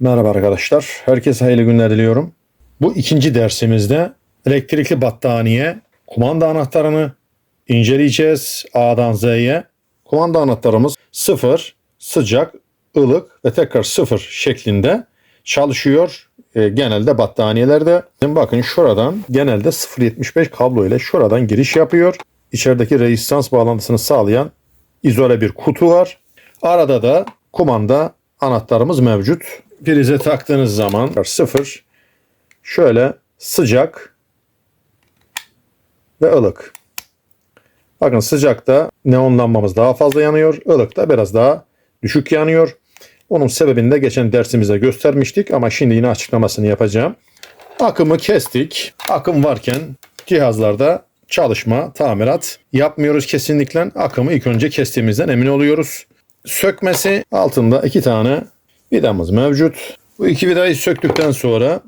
Merhaba arkadaşlar. Herkese hayırlı günler diliyorum. Bu ikinci dersimizde elektrikli battaniye kumanda anahtarını inceleyeceğiz A'dan Z'ye. Kumanda anahtarımız sıfır, sıcak, ılık ve tekrar sıfır şeklinde çalışıyor. E, genelde battaniyelerde. Bakın şuradan genelde 0.75 kablo ile şuradan giriş yapıyor. İçerideki rezistans bağlantısını sağlayan izole bir kutu var. Arada da kumanda anahtarımız mevcut. Prize taktığınız zaman sıfır şöyle sıcak ve ılık. Bakın sıcakta neon lambamız daha fazla yanıyor. Ilıkta biraz daha düşük yanıyor. Onun sebebini de geçen dersimizde göstermiştik ama şimdi yine açıklamasını yapacağım. Akımı kestik. Akım varken cihazlarda çalışma, tamirat yapmıyoruz kesinlikle. Akımı ilk önce kestiğimizden emin oluyoruz. Sökmesi altında iki tane vidamız mevcut. Bu iki vidayı söktükten sonra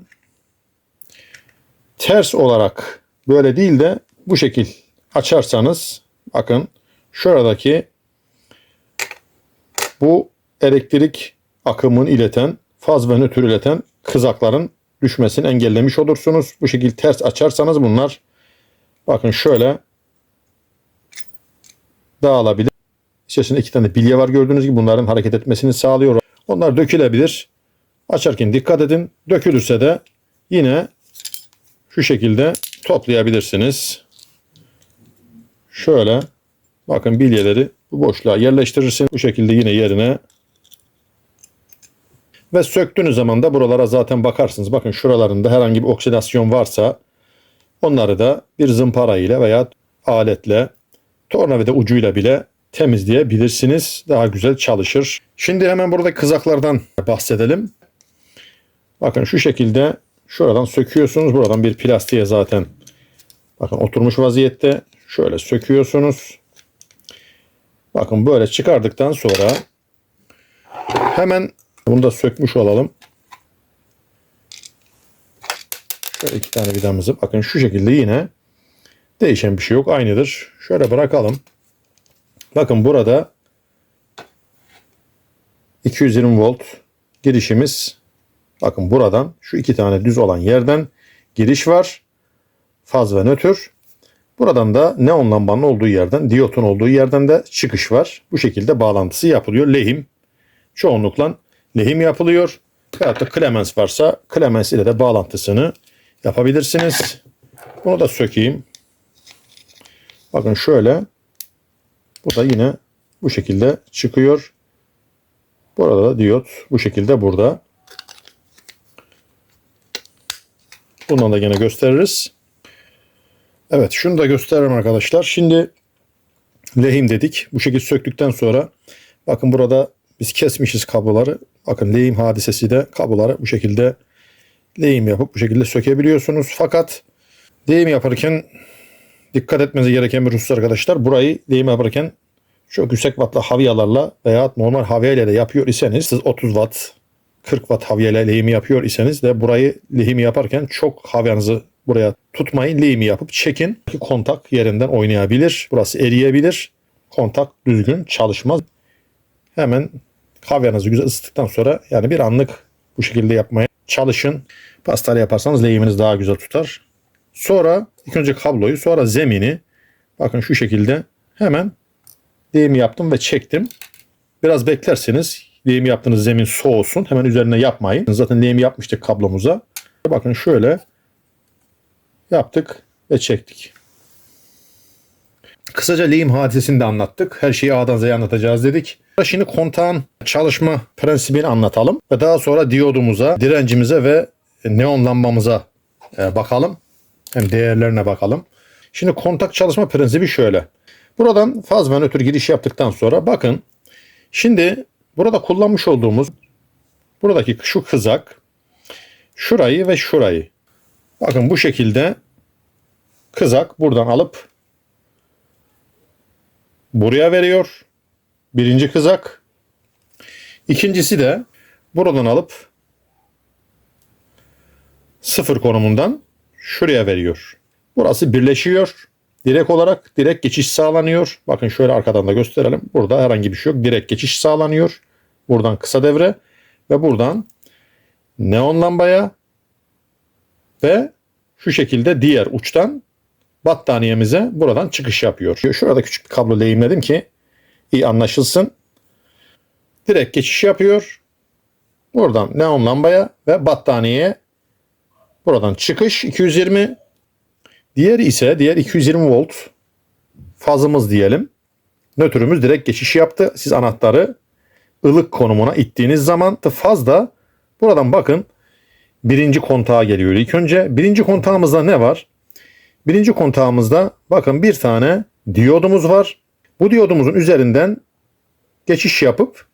ters olarak böyle değil de bu şekil açarsanız bakın şuradaki bu elektrik akımını ileten faz ve nötr ileten kızakların düşmesini engellemiş olursunuz. Bu şekilde ters açarsanız bunlar bakın şöyle dağılabilir. İçerisinde iki tane bilye var gördüğünüz gibi bunların hareket etmesini sağlıyor. Onlar dökülebilir. Açarken dikkat edin. Dökülürse de yine şu şekilde toplayabilirsiniz. Şöyle bakın bilyeleri bu boşluğa yerleştirirsin. Bu şekilde yine yerine ve söktüğünüz zaman da buralara zaten bakarsınız. Bakın şuralarında herhangi bir oksidasyon varsa onları da bir zımpara ile veya aletle tornavida ucuyla bile temizleyebilirsiniz. Daha güzel çalışır. Şimdi hemen burada kızaklardan bahsedelim. Bakın şu şekilde şuradan söküyorsunuz. Buradan bir plastiğe zaten bakın oturmuş vaziyette. Şöyle söküyorsunuz. Bakın böyle çıkardıktan sonra hemen bunu da sökmüş olalım. Şöyle iki tane vidamızı bakın şu şekilde yine değişen bir şey yok. Aynıdır. Şöyle bırakalım. Bakın burada 220 volt girişimiz. Bakın buradan şu iki tane düz olan yerden giriş var. Faz ve nötr. Buradan da neon lambanın olduğu yerden, diyotun olduğu yerden de çıkış var. Bu şekilde bağlantısı yapılıyor. Lehim çoğunlukla lehim yapılıyor. Veyahut da Clemens varsa Clemens ile de bağlantısını yapabilirsiniz. Bunu da sökeyim. Bakın şöyle. Bu da yine bu şekilde çıkıyor. Burada da diyot bu şekilde burada. Bundan da yine gösteririz. Evet şunu da gösteririm arkadaşlar. Şimdi lehim dedik. Bu şekilde söktükten sonra bakın burada biz kesmişiz kabloları. Bakın lehim hadisesi de kabloları bu şekilde lehim yapıp bu şekilde sökebiliyorsunuz. Fakat lehim yaparken dikkat etmeniz gereken bir husus arkadaşlar. Burayı lehim yaparken çok yüksek wattlı havyalarla veya normal havya de yapıyor iseniz siz 30 watt 40 watt havya lehimi yapıyor iseniz de burayı lehimi yaparken çok havyanızı buraya tutmayın. Lehimi yapıp çekin. Kontak yerinden oynayabilir. Burası eriyebilir. Kontak düzgün çalışmaz. Hemen kahvenizi güzel ısıttıktan sonra yani bir anlık bu şekilde yapmaya çalışın. Pastayla yaparsanız lehiminiz daha güzel tutar. Sonra ilk önce kabloyu sonra zemini bakın şu şekilde hemen lehimi yaptım ve çektim. Biraz beklerseniz lehimi yaptığınız zemin soğusun. Hemen üzerine yapmayın. Zaten lehimi yapmıştık kablomuza. Bakın şöyle yaptık ve çektik. Kısaca lehim hadisesini de anlattık. Her şeyi A'dan Z'ye anlatacağız dedik. Şimdi kontağın çalışma prensibini anlatalım ve daha sonra diyodumuza, direncimize ve neon lambamıza e, bakalım. Hem değerlerine bakalım. Şimdi kontak çalışma prensibi şöyle. Buradan faz ve nötr giriş yaptıktan sonra bakın şimdi burada kullanmış olduğumuz buradaki şu kızak şurayı ve şurayı bakın bu şekilde kızak buradan alıp buraya veriyor. Birinci kızak. İkincisi de buradan alıp sıfır konumundan şuraya veriyor. Burası birleşiyor. Direkt olarak direkt geçiş sağlanıyor. Bakın şöyle arkadan da gösterelim. Burada herhangi bir şey yok. Direkt geçiş sağlanıyor. Buradan kısa devre ve buradan neon lambaya ve şu şekilde diğer uçtan battaniyemize buradan çıkış yapıyor. Şurada küçük bir kablo lehimledim ki iyi anlaşılsın. Direkt geçiş yapıyor. Buradan neon lambaya ve battaniyeye buradan çıkış 220. Diğeri ise diğer 220 volt fazımız diyelim. Nötrümüz direkt geçiş yaptı. Siz anahtarı ılık konumuna ittiğiniz zaman faz da buradan bakın birinci kontağa geliyor ilk önce. Birinci kontağımızda ne var? Birinci kontağımızda bakın bir tane diyodumuz var. Bu diyodumuzun üzerinden geçiş yapıp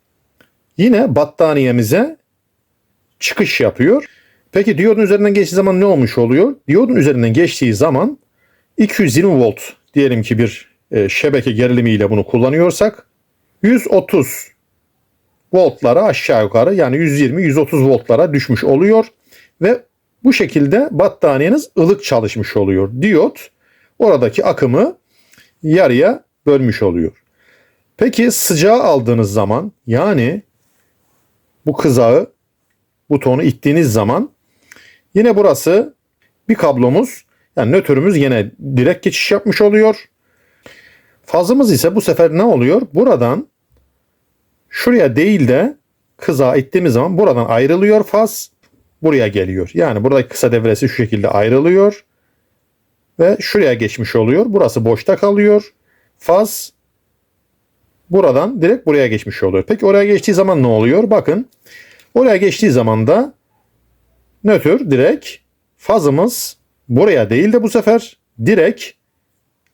yine battaniyemize çıkış yapıyor. Peki diyodun üzerinden geçtiği zaman ne olmuş oluyor? Diyodun üzerinden geçtiği zaman 220 volt diyelim ki bir e, şebeke gerilimiyle bunu kullanıyorsak 130 voltlara aşağı yukarı yani 120-130 voltlara düşmüş oluyor ve bu şekilde battaniyeniz ılık çalışmış oluyor. Diyot oradaki akımı yarıya bölmüş oluyor. Peki sıcağı aldığınız zaman yani bu kızağı butonu ittiğiniz zaman yine burası bir kablomuz yani nötrümüz yine direkt geçiş yapmış oluyor. Fazımız ise bu sefer ne oluyor? Buradan şuraya değil de kızağı ittiğimiz zaman buradan ayrılıyor faz buraya geliyor. Yani buradaki kısa devresi şu şekilde ayrılıyor ve şuraya geçmiş oluyor. Burası boşta kalıyor. Faz buradan direkt buraya geçmiş oluyor. Peki oraya geçtiği zaman ne oluyor? Bakın oraya geçtiği zaman da nötr direkt fazımız buraya değil de bu sefer direkt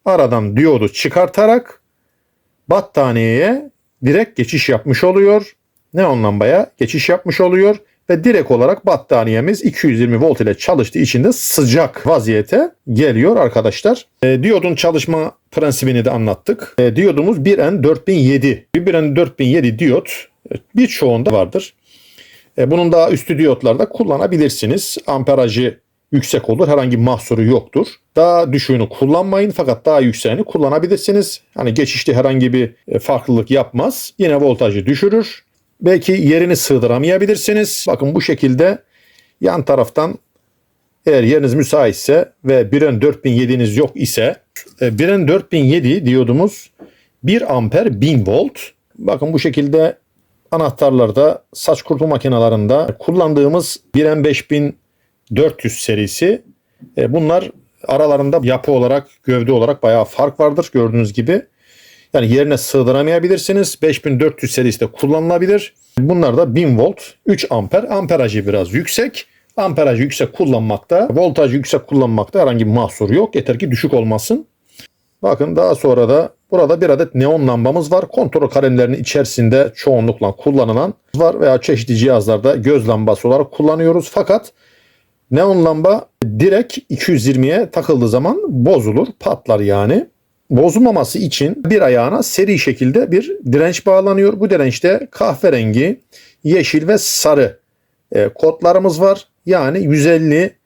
aradan diyodu çıkartarak battaniyeye direkt geçiş yapmış oluyor. Neon lambaya geçiş yapmış oluyor ve direkt olarak battaniyemiz 220 volt ile çalıştığı için de sıcak vaziyete geliyor arkadaşlar. E, diyodun çalışma prensibini de anlattık. E, diyodumuz 1N4007. 1N4007 diyot e, birçoğunda vardır. E, bunun daha üstü diyotlarda kullanabilirsiniz. Amperajı yüksek olur. Herhangi bir mahsuru yoktur. Daha düşüğünü kullanmayın fakat daha yükseğini kullanabilirsiniz. Hani geçişte herhangi bir e, farklılık yapmaz. Yine voltajı düşürür. Belki yerini sığdıramayabilirsiniz. Bakın bu şekilde yan taraftan eğer yeriniz müsaitse ve Biren 4007'niz yok ise e, Biren 4007 diyodumuz 1 amper 1000 volt. Bakın bu şekilde anahtarlarda saç kurutma makinelerinde kullandığımız Biren 5400 serisi e, bunlar aralarında yapı olarak gövde olarak bayağı fark vardır gördüğünüz gibi. Yani yerine sığdıramayabilirsiniz. 5400 serisi de kullanılabilir. Bunlar da 1000 volt 3 amper. Amperajı biraz yüksek. Amperajı yüksek kullanmakta, voltajı yüksek kullanmakta herhangi bir mahsur yok. Yeter ki düşük olmasın. Bakın daha sonra da burada bir adet neon lambamız var. Kontrol kalemlerinin içerisinde çoğunlukla kullanılan var veya çeşitli cihazlarda göz lambası olarak kullanıyoruz. Fakat neon lamba direkt 220'ye takıldığı zaman bozulur, patlar yani bozulmaması için bir ayağına seri şekilde bir direnç bağlanıyor. Bu dirençte kahverengi, yeşil ve sarı e, kodlarımız var. Yani 150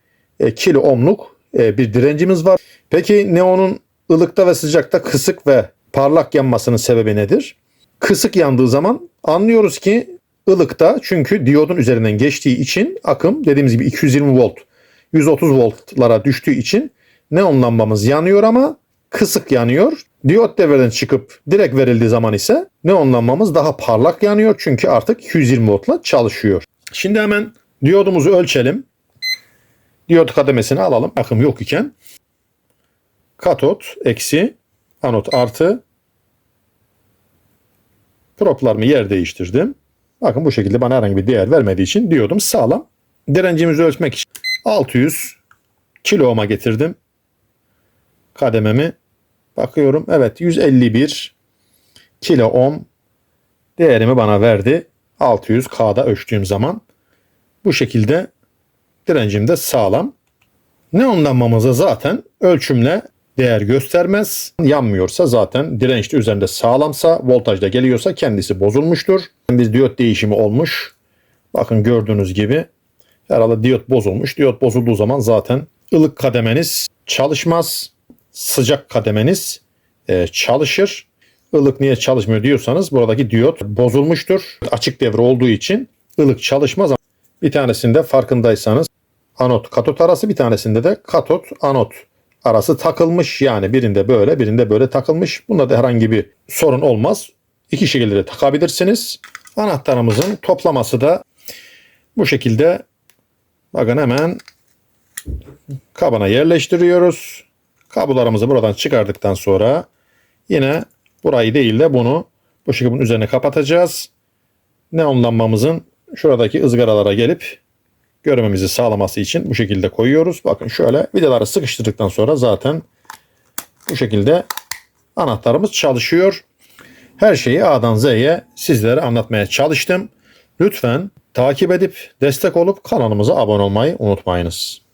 e, kilo ohmluk e, bir direncimiz var. Peki neonun ılıkta ve sıcakta kısık ve parlak yanmasının sebebi nedir? Kısık yandığı zaman anlıyoruz ki ılıkta çünkü diyodun üzerinden geçtiği için akım dediğimiz gibi 220 volt 130 voltlara düştüğü için neon lambamız yanıyor ama kısık yanıyor. Diyot devreden çıkıp direkt verildiği zaman ise neon lambamız daha parlak yanıyor çünkü artık 220 voltla çalışıyor. Şimdi hemen diyodumuzu ölçelim. Diyot kademesini alalım akım yok iken. Katot eksi, anot artı. Proplarımı yer değiştirdim. Bakın bu şekilde bana herhangi bir değer vermediği için diyodum sağlam. Direncimizi ölçmek için 600 kilo ohm'a getirdim kadememi bakıyorum. Evet 151 kilo ohm değerimi bana verdi. 600K'da ölçtüğüm zaman bu şekilde direncim de sağlam. Neonlanmamıza zaten ölçümle değer göstermez. Yanmıyorsa zaten dirençli üzerinde sağlamsa voltajda geliyorsa kendisi bozulmuştur. Bir diyot değişimi olmuş. Bakın gördüğünüz gibi herhalde diyot bozulmuş. Diyot bozulduğu zaman zaten ılık kademeniz çalışmaz sıcak kademeniz e, çalışır. Ilık niye çalışmıyor diyorsanız buradaki diyot bozulmuştur. Açık devre olduğu için ılık çalışmaz. Bir tanesinde farkındaysanız anot katot arası bir tanesinde de katot anot arası takılmış. Yani birinde böyle birinde böyle takılmış. Bunda da herhangi bir sorun olmaz. İki şekilde de takabilirsiniz. Anahtarımızın toplaması da bu şekilde bakın hemen kabına yerleştiriyoruz. Kablolarımızı buradan çıkardıktan sonra yine burayı değil de bunu bu şekilde bunun üzerine kapatacağız. Neon lambamızın şuradaki ızgaralara gelip görmemizi sağlaması için bu şekilde koyuyoruz. Bakın şöyle vidaları sıkıştırdıktan sonra zaten bu şekilde anahtarımız çalışıyor. Her şeyi A'dan Z'ye sizlere anlatmaya çalıştım. Lütfen takip edip destek olup kanalımıza abone olmayı unutmayınız.